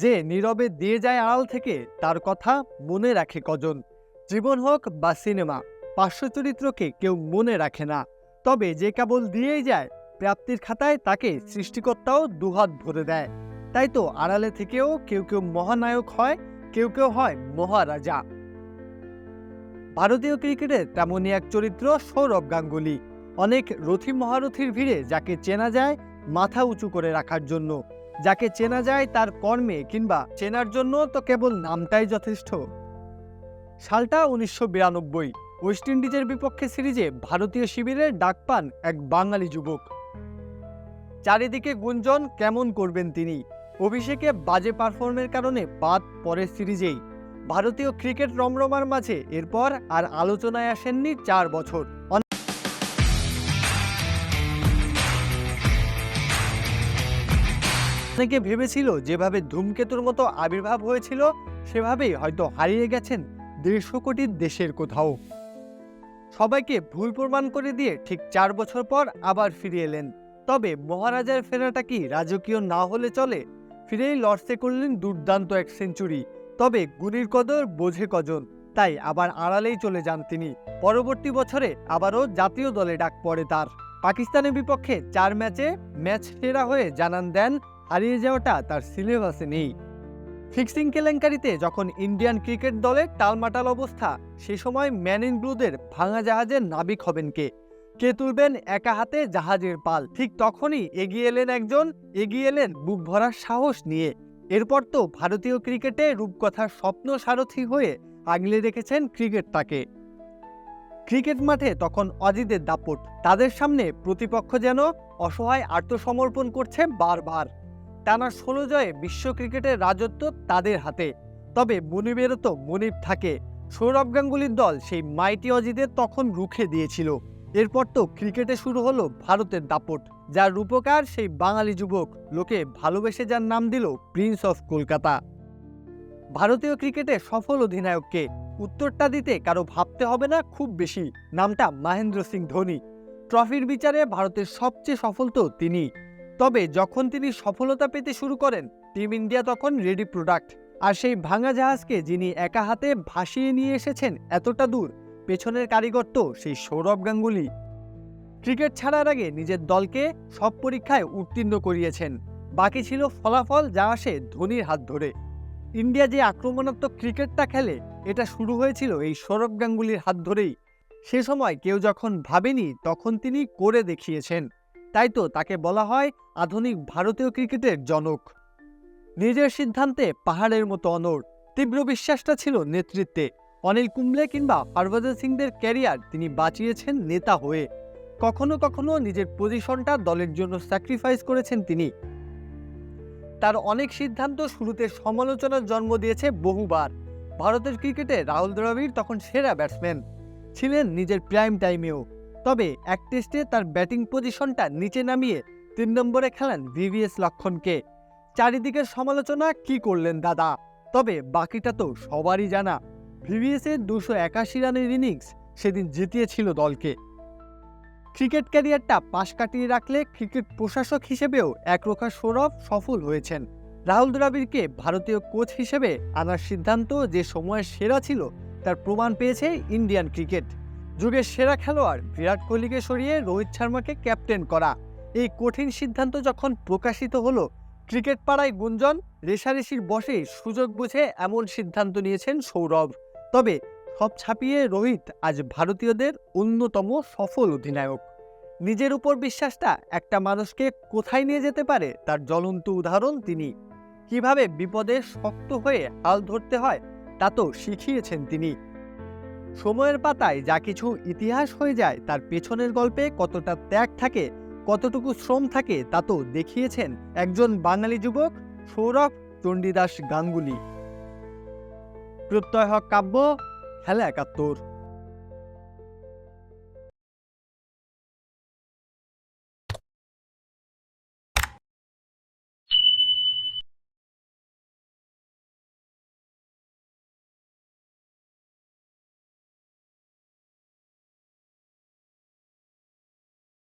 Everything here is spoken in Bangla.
যে নীরবে দিয়ে যায় আড়াল থেকে, তার কথা মনে রাখে কজন। জীবন হোক বা সিনেমা, পার্শ্ব চরিত্রকে কেউ মনে রাখে না। তবে যে কেবল দিয়েই যায়, প্রাপ্তির খাতায় তাকে সৃষ্টিকর্তাও দুহাত ভরে দেয়। তাই তো আড়ালে থেকেও কেউ কেউ মহানায়ক হয়, কেউ কেউ হয় মহারাজা। ভারতীয় ক্রিকেটে তেমনই এক চরিত্র সৌরভ গাঙ্গুলি। অনেক রথী মহারথীর ভিড়ে যাকে চেনা যায় মাথা উঁচু করে রাখার জন্য। যাকে চেনা যায় তার কর্মে কিংবা চেনার জন্য তো কেবল নামটাই যথেষ্ট। সালটা উনিশশো বিরানব্বই, ওয়েস্ট ইন্ডিজের বিপক্ষে সিরিজে ভারতীয় শিবিরে ডাক পান এক বাঙালি যুবক। চারিদিকে গুঞ্জন, কেমন করবেন তিনি? অভিষেকে বাজে পারফর্মের কারণে বাদ পরের সিরিজেই। ভারতীয় ক্রিকেট রমরমার মাঝে এরপর আর আলোচনায় আসেননি চার বছর। অনেকে ভেবেছিল যেভাবে ধূমকেতুর মতো আবির্ভাব হয়েছিল, সেভাবেই হয়তো হারিয়ে গেছেন দেড়শো কোটির দেশের কোথাও। সবাইকে ভুল প্রমাণ করে দিয়ে ঠিক চার বছর পর আবার ফিরে এলেন। তবে মহারাজার ফেরাটা কি রাজকীয় না হলে চলে? ফিরেই লর্ডসে করলেন দুর্দান্ত এক সেঞ্চুরি। তবে গুণীর কদর বোঝে কজন, তাই আবার আড়ালেই চলে যান তিনি। পরবর্তী বছরে আবারও জাতীয় দলে ডাক পড়ে তার। পাকিস্তানের বিপক্ষে চার ম্যাচে ম্যাচ সেরা হয়ে জানান দেন হারিয়ে যাওয়াটা তার সিলেবাসে নেই। ফিক্সিং কেলেঙ্কারিতে যখন ইন্ডিয়ান ক্রিকেট দলের টালমাটাল অবস্থা, সে সময় ম্যান ইন ব্লুদের ভাঙা জাহাজের নাবিক হবেন কে? কে তুলবেন একা হাতে জাহাজের পাল? ঠিক তখনই এগিয়ে এলেন একজন, এগিয়ে এলেন বুক ভরার সাহস নিয়ে। এরপর তো ভারতীয় ক্রিকেটে রূপকথার স্বপ্ন সারথি হয়ে আগলে রেখেছেন ক্রিকেটটাকে। ক্রিকেট মাঠে তখন অজিদের দাপট। তাদের সামনে প্রতিপক্ষ যেন অসহায় আত্মসমর্পণ করছে বারবার। টানা ষোলো জয়ে বিশ্ব ক্রিকেটের রাজত্ব তাদের হাতে। তবে মনিবেরও তো মনিব থাকে। সৌরভ গাঙ্গুলির দল সেই মাইটি অজিদের তখন রুখে দিয়েছিল। এরপর তো ক্রিকেটে শুরু হলো ভারতের দাপট, যার রূপকার সেই বাঙালি যুবক। লোকে ভালোবেসে যার নাম দিল প্রিন্স অফ কলকাতা। ভারতীয় ক্রিকেটে সফল অধিনায়ককে উত্তরটা দিতে কারও ভাবতে হবে না খুব বেশি। নামটা মহেন্দ্র সিং ধোনি। ট্রফির বিচারে ভারতের সবচেয়ে সফল তো তিনি। তবে যখন তিনি সফলতা পেতে শুরু করেন টিম ইন্ডিয়া তখন রেডি প্রোডাক্ট আর সেই ভাঙা জাহাজকে যিনি একা হাতে ভাসিয়ে নিয়ে এসেছেন এতটা দূর, পেছনের কারিগর তো সেই সৌরভ গাঙ্গুলি। ক্রিকেট ছাড়ার আগে নিজের দলকে সব পরীক্ষায় উত্তীর্ণ করিয়েছেন। বাকি ছিল ফলাফল যা আসে ধোনির হাত ধরে। ইন্ডিয়া যে আক্রমণাত্মক ক্রিকেটটা খেলে, এটা শুরু হয়েছিল এই সৌরভ গাঙ্গুলির হাত ধরেই। সে সময় কেউ যখন ভাবেনি, তখন তিনি করে দেখিয়েছেন। তাই তো তাকে বলা হয় আধুনিক ভারতীয় ক্রিকেটের জনক। নিজের সিদ্ধান্তে পাহাড়ের মতো অনড়, তীব্র বিশ্বাসটা ছিল নেতৃত্বে। অনিল কুম্বলে কিংবা হরভজন সিংদের ক্যারিয়ার তিনি বাঁচিয়েছেন নেতা হয়ে। কখনো কখনো নিজের পজিশনটা দলের জন্য স্যাক্রিফাইস করেছেন তিনি। তার অনেক সিদ্ধান্ত শুরুতে সমালোচনার জন্ম দিয়েছে বহুবার। ভারতের ক্রিকেটে রাহুল দ্রাবিড় তখন সেরা ব্যাটসম্যান, ছিলেন নিজের প্রাইম টাইমেও। তবে এক টেস্টে তার ব্যাটিং পজিশনটা নিচে নামিয়ে তিন নম্বরে খেলেন ভিভিএস লক্ষণকে। চারিদিকের সমালোচনা কি করলেন দাদা? তবে বাকিটা তো সবারই জানা। ভিভিএসের দুশো একাশি রানের ইনিংস সেদিন জিতিয়েছিল দলকে। ক্রিকেট ক্যারিয়ারটা পাশ কাটিয়ে রাখলে ক্রিকেট প্রশাসক হিসেবেও একরোখা সৌরভ সফল হয়েছেন। রাহুল দ্রাবিড়কে ভারতীয় কোচ হিসেবে আনার সিদ্ধান্ত যে সময়ের সেরা ছিল, তার প্রমাণ পেয়েছে ইন্ডিয়ান ক্রিকেট। যুগের সেরা খেলোয়াড় বিরাট কোহলিকে সরিয়ে রোহিত শর্মাকে ক্যাপ্টেন করা। এই কঠিন সিদ্ধান্ত যখন প্রকাশিত হলো, ক্রিকেট পাড়ায় গুঞ্জন, রেশারেশির বসে সুযোগ বুঝে এমন সিদ্ধান্ত নিয়েছেন সৌরভ। তবে সব ছাপিয়ে রোহিত আজ ভারতীয়দের অন্যতম সফল অধিনায়ক। নিজের উপর বিশ্বাসটা একটা মানুষকে কোথায় নিয়ে যেতে পারে তার জ্বলন্ত উদাহরণ তিনি। কীভাবে বিপদে শক্ত হয়ে হাল ধরতে হয় তা তো শিখিয়েছেন তিনি। সময়ের পাতায় যা কিছু ইতিহাস হয়ে যায়, তার পেছনের গল্পে কতটা ত্যাগ থাকে, কতটুকু শ্রম থাকে, তা তো দেখিয়েছেন একজন বাঙালি যুবক সৌরভ চণ্ডীদাস গাঙ্গুলি। প্রত্যয় হক কাব্য, খেলা একাত্তর।